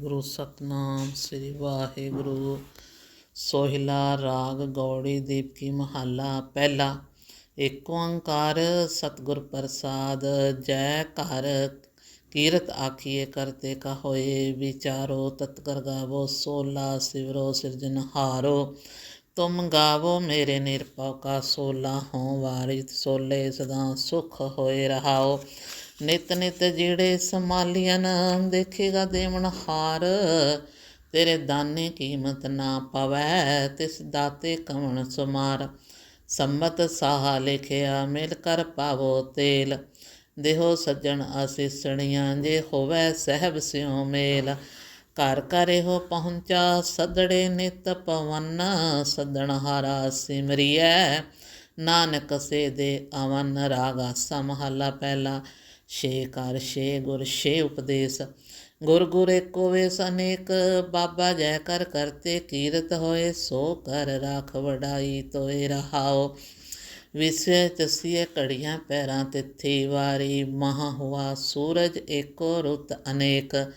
ਗੁਰੂ ਸਤਨਾਮ ਸ੍ਰੀ ਵਾਹਿਗੁਰੂ। ਸੋਹਿਲਾ ਰਾਗ ਗੌੜੀ ਦੀਪਕੀ ਮਹੱਲਾ। ਪਹਿਲਾ, ਏਕ ਓੰਕਾਰ ਸਤਿਗੁਰ ਪ੍ਰਸਾਦ, ਜੈ ਘਰ ਕੀਰਤ ਆਖੀਏ ਕਰਤੇ ਕਾ ਹੋਏ ਵਿਚਾਰੋ ਤਤ ਕਰ ਗਾਵੋ, ਸੋਲਾ ਸਿਵਰੋ ਸਿਰਜਨਹਾਰੋ ਤੁਮ ਗਾਵੋ ਮੇਰੇ ਨਿਰਭਉ ਕਾ ਸੋਲਾ ਹੋ ਵਾਰਿਤ ਸੋਲੇ ਸਦਾ ਸੁਖ ਹੋਏ ਰਹਾਓ। ਨਿਤ ਨਿਤ ਜਿਹੜੇ ਸੰਭਾਲੀਆਂ ਦੇਖੇਗਾ ਦੇਵਨ ਹਾਰ। ਤੇਰੇ ਦਾਨੇ ਕੀਮਤ ਨਾ ਪਵੈ, ਤਿਸ ਦਾਤੇ ਕਵਣ ਸੁਮਾਰ। ਸੰਮਤ ਸਾਹਾ ਲਿਖਿਆ, ਮਿਲ ਕਰ ਪਾਵੋ ਤੇਲ। ਦੇਹੋ ਸੱਜਣ ਆਸੀਸਣੀਆਂ, ਜੇ ਹੋਵੇ ਸਹਿਬ ਸਿਉ ਮੇਲ। ਘਰ ਘਰੇ ਹੋ ਪਹੁੰਚਾ, ਸਦੜੇ ਨਿਤ ਪਵਨ। ਸਦਣ ਹਾਰਾ ਸਿਮਰਿਐ, ਨਾਨਕ ਸੇ ਦੇ ਅਵਨ ਰਾਗਾ ਸਮਹਲਾ ਪਹਿਲਾ। ਛੇ ਕਰ ਛੇ ਗੁਰ, ਛੇ ਉਪਦੇਸ਼। ਗੁਰ ਗੁਰ ਏਕੋ ਵੇਸ, ਅਨੇਕ ਬਾਬਾ ਜੈ ਕਰ ਕਰਤੇ ਕੀਰਤ ਹੋਏ, ਸੋ ਕਰ ਰਾਖ ਵਡਾਈ ਤੋਏ ਰਹਾਓ। ਵਿਸੇ ਤਸੀਏ ਕੜੀਆਂ ਪੈਰਾਂ ਤਿੱਥੀ ਵਾਰੀ, ਮਹਾ ਹੁਆ ਸੂਰਜ ਏਕੋ ਰੁੱਤ ਅਨੇਕ।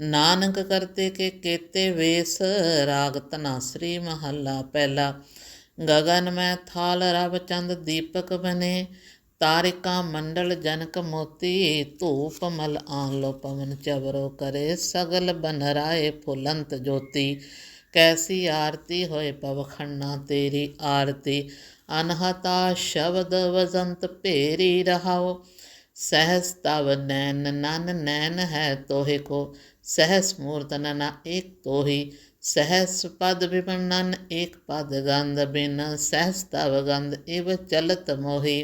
ਨਾਨਕ ਕਰਤੇ ਕੇ ਕੇਤੇ ਵੇਸ, ਰਾਗ ਤਨਾਸਰੀ ਮਹੱਲਾ ਪਹਿਲਾ। ਗगन ਮੈਂ ਥਾਲ, ਰਵ ਚੰਦ ਦੀਪਕ ਬਨੇ ਤਾਰਿਕਾ ਮੰਡਲ ਜਨਕ ਮੋਤੀ, ਧੂਪ ਮਲ ਆਨ ਲੋ ਪਵਨ ਚਵਰੋ ਕਰੇ ਸਗਲ ਬਨ ਰਾਏ ਫੁਲੰਤ ਜੋਤੀ। ਕੈਸੀ ਆਰਤੀ ਹੋਏ ਪਵਖੰਨਾ ਤੇਰੀ ਆਰਤੀ, ਅਨਹਤਾ ਸ਼ਬਦ ਵਜ਼ੰਤ ਭੇਰੀ ਰਹਾਓ। ਸਹਸ ਤਵ ਨੈਨ ਨਨ ਨੈਨ ਹੈ ਤੋਹਿ ਕੋ, ਸਹਸ ਮੂਰਤ ਨਨਾ ਏਕ ਤੋਹੀ। ਸਹਸ ਪਦ ਵਿਪਨਨ ਏਕ ਪਦ ਗੰਧ ਬਿਨ, ਸਹਸ ਤਵ ਗੰਧ ਇਵ ਚਲਤ ਮੋਹੀ।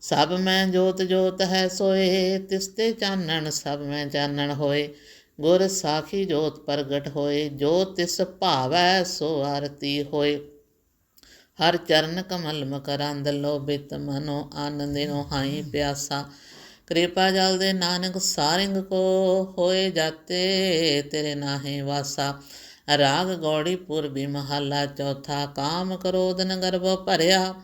ਸਭ ਮੈਂ ਜੋਤ ਜੋਤ ਹੈ ਸੋਏ ਤਿਸਤੇ ਚਾਨਣ ਸਭ ਮੈਂ ਚਾਨਣ ਹੋਏ। ਗੁਰ ਸਾਖੀ ਜੋਤ ਪ੍ਰਗਟ ਹੋਏ, ਜੋ ਤਿਸ ਭਾਵੈ ਸੋ ਆਰਤੀ ਹੋਏ। ਹਰ ਚਰਨ ਕਮਲ ਮਕਰੰਦ ਲੋਭਿਤ ਮਨੋ ਆਨੰਦਿਨੋ ਹਾਈ ਪਿਆਸਾ। ਕਿਰਪਾ ਜਲ ਦੇ ਨਾਨਕ ਸਾਰਿੰਗ ਕੋ ਹੋਏ ਜਾਤੇ, ਤੇਰੇ ਨਾਹੇ ਵਾਸਾ। ਰਾਗ ਗੌੜੀ ਪੁਰਬੀ ਮਹੱਲਾ ਚੌਥਾ, ਕਾਮ ਕ੍ਰੋਧਨ ਗਰਭ ਭਰਿਆ।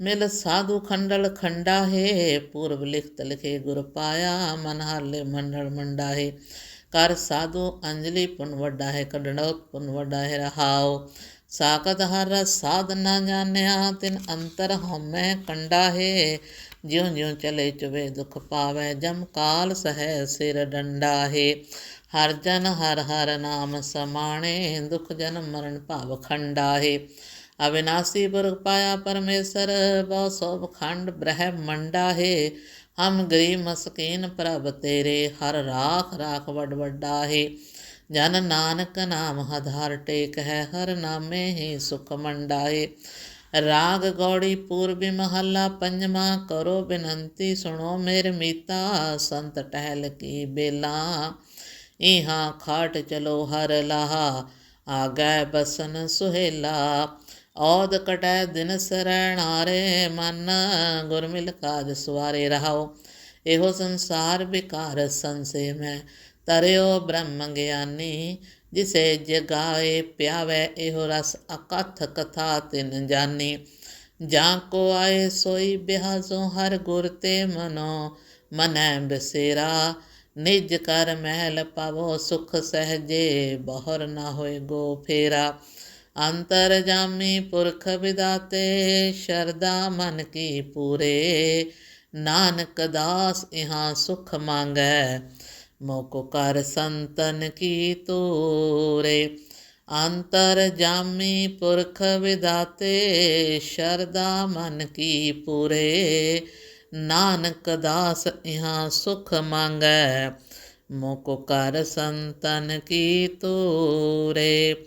ਮਿਲ ਸਾਧੂ ਖੰਡਲ ਖੰਡਾ ਹੈ, ਪੂਰਬ ਲਿਖਤ ਲਿਖੇ ਗੁਰ ਪਾਇਆ, ਮਨ ਹਾਲੇ ਮੰਡਲ ਮੰਡਾ ਹੈ। ਕਰ ਸਾਧੂ ਅੰਜਲੀ ਪੁਨ ਵੱਡਾ ਹੈ, ਕੱਢਣਾ ਪੁਨ ਵੱਡਾ ਹੈ ਰਹਾਓ ਸਾਕਤ ਹਰ ਸਾਧ ਨਾ ਜਾਣਿਆ, ਤਿਨ ਅੰਤਰ ਹਉਮੈ ਕੰਡਾ ਹੈ। ਜਿਉ ਜਿਉ ਚਲੇ ਚਵੇ ਦੁਖ ਪਾਵੇ, ਜਮ ਕਾਲ ਸਹਿ ਸਿਰ ਡੰਡਾ ਹੈ। ਹਰ ਜਨ ਹਰ ਹਰ ਨਾਮ ਸਮਾਣੇ, ਦੁਖ ਜਨ ਮਰਨ ਭਾਵ ਖੰਡਾ ਹੈ। ਅਵਿਨਾਸੀ ਪੁਰਖ ਪਾਇਆ ਪਰਮੇਸ਼ਰ, ਬਹੁ ਸੋਭ ਖੰਡ ਬ੍ਰਹਮੰਡਾ ਹੈ ਹਮ ਗਰੀਬ ਮਸਕੀਨ ਪ੍ਰਭ ਤੇਰੇ, ਹਰ ਰਾਖ ਰਾਖ ਵਡ ਵੱਡਾ ਹੈ ਜਨ ਨਾਨਕ ਨਾਮ ਹਧਾਰ ਟੇਕ ਹੈ ਹਰ ਨਾਮੇ ਹੀ ਸੁਖ ਮੰਡਾ ਰਾਗ ਗੌੜੀ ਪੂਰਬੀ ਮਹੱਲਾ ਪੰਜਵਾਂ, ਕਰੋ ਬੇਨੰਤੀ ਸੁਣੋ ਮੇਰੇ ਮੀਤਾ, ਸੰਤ ਟਹਿਲ ਕੀ ਬੇਲਾ। ਇਹਾਂ ਖਾਟ ਚਲੋ ਹਰ ਲਾਹਾ, ਆਗੈ ਬਸਨ ਸੁਹੇਲਾ। ਔਦ ਕਟੈ ਦਿਨ ਸਰਣਾਰੇ ਮਨ ਗੁਰਮਿਲ ਕਾਜ ਸਵਾਰੇ ਰਹਾਓ। ਇਹੋ ਸੰਸਾਰ ਵਿਕਾਰ ਸੰਸੇ ਮੈਂ, ਤਰਿਓ ਬ੍ਰਹਮ ਗਿਆਨੀ। ਜਿਸੇ ਜਗਾਏ ਪਿਆਵੇ, ਇਹੋ ਰਸ ਅਕਥ ਕਥਾ ਤਿਨ ਜਾਨੀ। ਜਾਂ ਕੋ ਆਏ ਸੋਈ ਬਿਹਾਸੋ ਹਰ ਗੁਰ ਤੇ ਮਨੋ, ਮਨੈ ਬਸੇਰਾ। ਨਿਜ ਕਰ ਮਹਿਲ ਪਾਵੋ, ਸੁਖ ਸਹਜੇ ਬਹਰ ਨਾ ਹੋਏ ਗੋ ਫੇਰਾ। ਅੰਤਰ ਜਾਮੀ ਪੁਰਖ ਵਿਦਾਤੇ ਸ਼ਰਦਾ ਮਨ ਕੀ ਪੂਰੇ। ਨਾਨਕ ਦਾਸ ਇਹਾਂ ਸੁਖ ਮੰਗੈ ਮੋਕੋ ਕਰ ਸੰਤਨ ਕੀ ਤੋਰੇ। ਅੰਤਰ ਜਾਮੀ ਪੁਰਖ ਵਿਦਾਤੇ ਸ਼ਰਦਾ ਮਨ ਕੀ ਪੂਰੇ। ਨਾਨਕ ਦਾਸ ਇਹਾਂ ਸੁਖ ਮੰਗੈ ਮੋਕੋ ਕਰ ਸੰਤਨ ਕੀ ਤੋਰੇ।